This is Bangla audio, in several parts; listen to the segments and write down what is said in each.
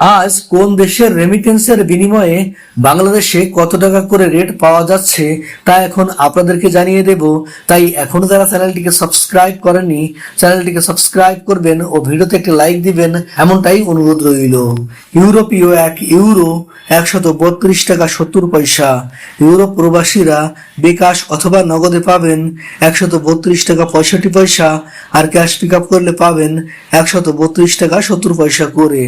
আজ কোন দেশের রেমিটেন্সের বিনিময়ে বাংলাদেশে কত টাকা করে রেট পাওয়া যাচ্ছে তা এখন আপনাদেরকে জানিয়ে দেব। তাই এখনও যারা চ্যানেলটিকে সাবস্ক্রাইব করেননি, চ্যানেলটিকে সাবস্ক্রাইব করবেন ও ভিডিওতে একটি লাইক দিবেন, এমনটাই অনুরোধ রইল। ইউরোপীয় এক ইউরো, একশত বত্রিশ টাকা সত্তর পয়সা। ইউরোপ প্রবাসীরা বিকাশ অথবা নগদে পাবেন একশত বত্রিশ টাকা পঁয়ষট্টি পয়সা আর ক্যাশ পিক আপ করলে পাবেন একশত বত্রিশ টাকা সত্তর পয়সা করে।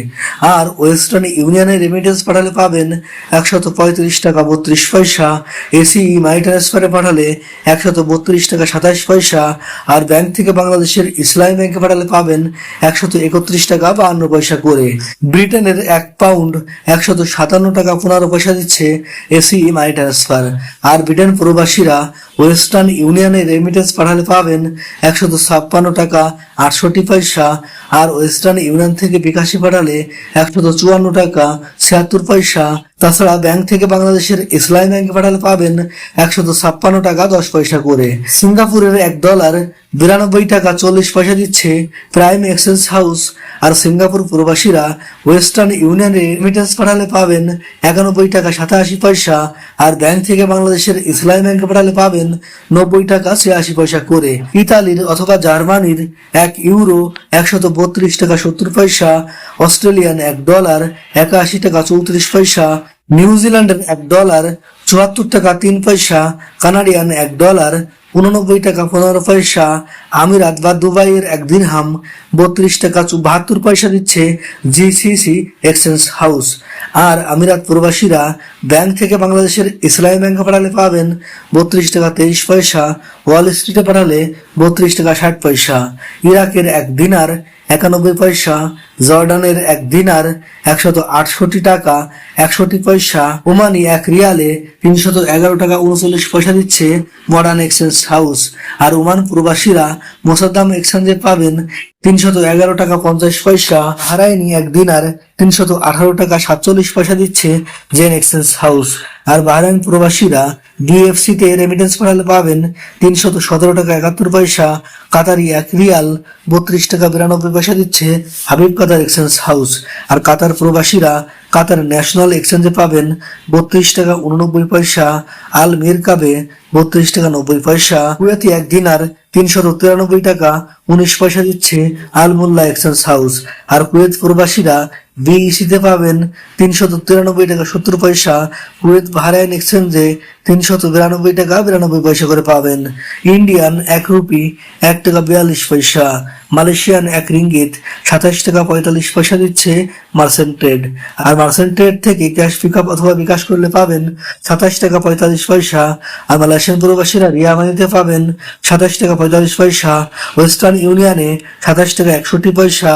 আর ওয়েস্টার্ন ইউনিয়নে রেমিটেন্স পাঠালে পাবেন একশত পঁয়ত্রিশ টাকা বত্রিশ পয়সা। এসি মাই ট্রান্সফারে পাঠালে একশত বত্রিশ টাকা সাতাশ পয়সা। আর ব্যাংক থেকে বাংলাদেশের ইসলামী ব্যাংকে পাঠালে পাবেন একশত একত্রিশ টাকা বাহান্ন পয়সা করে। ব্রিটেনের এক পাউন্ড একশত সাতান্ন টাকা পনেরো পয়সা দিচ্ছে এসি মাই ট্রান্সফার আর ব্রিটেন প্রবাসীরা ওয়েস্টার্ন ইউনিয়নে রেমিটেন্স পাঠালে পাবেন একশত ছাপ্পান্ন টাকা আটষট্টি পয়সা। আর ওয়েস্টার্ন ইউনিয়ন থেকে বিকাশে পাঠালে একশত চুয়ান্ন টাকা ছিয়াত্তর পয়সা তাছাড়া ব্যাংক থেকে বাংলাদেশের ইসলামী ব্যাংকে পাঠালে পাবেন একশত ছাপ্পান্ন টাকা দশ পয়সা করে। সিঙ্গাপুরের এক ডলার বিরানব্বই টাকা চল্লিশ পয়সা দিচ্ছে প্রাইম এক্সচেঞ্জ হাউস। আর সিঙ্গাপুর প্রবাসীরা ওয়েস্টার্ন ইউনিয়নে রেমিটেন্স পাঠালে পাবেন একানব্বই টাকা সাতাশি পয়সা। আর ব্যাংক থেকে বাংলাদেশের ইসলামী ব্যাংকে পাঠালে পাবেন নব্বই টাকা ছিয়াশি পয়সা করে। ইতালির অথবা জার্মানির এক ইউরো একশত বত্রিশ টাকা সত্তর পয়সা। অস্ট্রেলিয়ান এক ডলার একাশি টাকা চৌত্রিশ পয়সা। নিউজিল্যান্ডের এক ডলার চুয়াত্তর টাকা তিন পয়সা কানাডিয়ান এক ডলার উননব্বই টাকা পনেরো পয়সা। আমিরাত বা দুবাইয়ের এক দিরহাম বত্রিশ টাকা বাহাত্তর পয়সা দিচ্ছে জিসিসি এক্সচেঞ্জ হাউস। আর আমিরাত প্রবাসীরা ব্যাংক থেকে বাংলাদেশের ইসলামী ব্যাংকে পাঠালে পাবেন বত্রিশ টাকা তেইশ পয়সা, ওয়াল স্ট্রিটে পাঠালে বত্রিশ টাকা ষাট পয়সা। ইরাকের এক দিনার একানব্বই পয়সা, জর্ডানের এক দিনার একশত আটষট্টি টাকা, একষট্টি পয়সা, ওমানি এক রিয়ালে তিনশত এগারো টাকা উনচল্লিশ পয়সা দিচ্ছে মডার্ন এক্সচেঞ্জ হাউস আর ওমান প্রবাসীরা মোসাদ্দাম এক্সচেঞ্জে পাবেন তিনশত এগারো টাকা পঞ্চাশ পয়সা। হারায়নি এক দিনার তিনশত আঠারো টাকা সাতচল্লিশ পয়সা দিচ্ছে জেন এক্সচেঞ্জ হাউস আর বাহরাইন প্রবাসীরা ডিএফসি তে রেমিটেন্স পাঠালে পাবেন তিনশত সতেরো টাকা একাত্তর পয়সা, কাতারি এক রিয়াল, বত্রিশ টাকা বিরানব্বই পয়সা দিচ্ছে হাবিব কাতার এক্সচেঞ্জ হাউস। আর কাতার প্রবাসীরা কাতার ন্যাশনাল এক্সচেঞ্জে পাবেন বত্রিশ টাকা উননব্বই পয়সা, আল মিরকাবে বত্রিশ টাকা নব্বই পয়সা, কুয়েতি এক দিনার তিনশত তিরানব্বই টাকা উনিশ পয়সা দিচ্ছে আল মোল্লা এক্সচেঞ্জ হাউস। আর কুয়েত প্রবাসীরা বিইসিতে পাবেন তিনশত তিরানব্বই টাকা সত্তর পয়সা। কুয়েত বাহরাইন এক্সচেঞ্জে তিনশত বিরানব্বই টাকা বিরানব্বই পয়সা করে পাবেন। ইন্ডিয়ান এক রুপি, এক টাকা বিয়াল্লিশ পয়সা। মালয়েশিয়ান এক রিঙ্গিত, সাতাশ টাকা পঁয়তাল্লিশ পয়সা দিচ্ছে মার্সেন্ট ট্রেড আর মার্সেন্ট ট্রেড থেকে ক্যাশ পিক আপ অথবা বিকাশ করলে পাবেন সাতাশ টাকা পঁয়তাল্লিশ পয়সা। আর মালয়েশিয়ান প্রবাসীরা রিয়া মানিতে পাবেন সাতাশ টাকা পঁয়তাল্লিশ পয়সা। ওয়েস্টার্ন ইউনিয়নে সাতাশ টাকা একষট্টি পয়সা।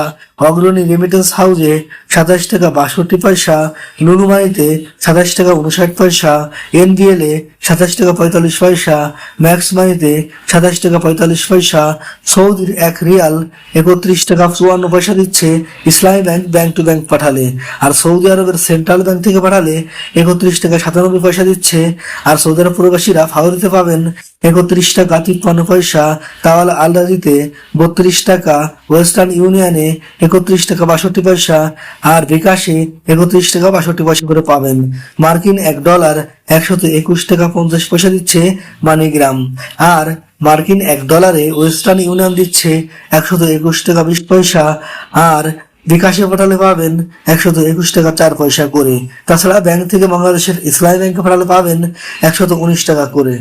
অগ্রণী রেমিটেন্স হাউসে সাতাশ টাকা বাষট্টি পয়সা লুলুমানিতে সাতাশ টাকা উনষাট পয়সা এনবিএল এ সাতাশ টাকা পঁয়তাল্লিশ পয়সা ম্যাক্স মানিতে সাতাশ টাকা পঁয়তাল্লিশ পয়সা, সৌদির এক রিয়াল একত্রিশ টাকা চুয়ান্ন পয়সা দিচ্ছে ইসলামী ব্যাংক ব্যাংক টু ব্যাংক পাঠালে। আর সৌদি আরবের সেন্ট্রাল ব্যাংক থেকে পাঠালে একত্রিশ টাকা সাতানব্বই পয়সা দিচ্ছে। আর সৌদি আরব প্রবাসীরা ফাউরিতে পাবেন একত্রিশ টাকা তিপ্পান্ন পয়সা। তাওয়াল আলদাদিতে বত্রিশ টাকা। ওয়েস্টার্ন ইউনিয়নে একত্রিশ টাকা বাষট্টি পয়সা। আর বিকাশে একত্রিশ টাকা বাষট্টি পয়সা করে পাবেন। মার্কিন এক ডলার একশত একুশ টাকা পঞ্চাশ পয়সা দিচ্ছে মানিগ্রাম। আর মার্কিন এক ডলারে ওয়েস্টার্ন ইউনিয়ন দিচ্ছে একশত একুশ টাকা বিশ পয়সা। আর বিকাশে পাঠালে পাবেন একশত একুশ টাকা চার পয়সা করে। তাছাড়া ব্যাংক থেকে বাংলাদেশের ইসলামী ব্যাংকে পাঠালে পাবেন একশত উনিশ টাকা করে।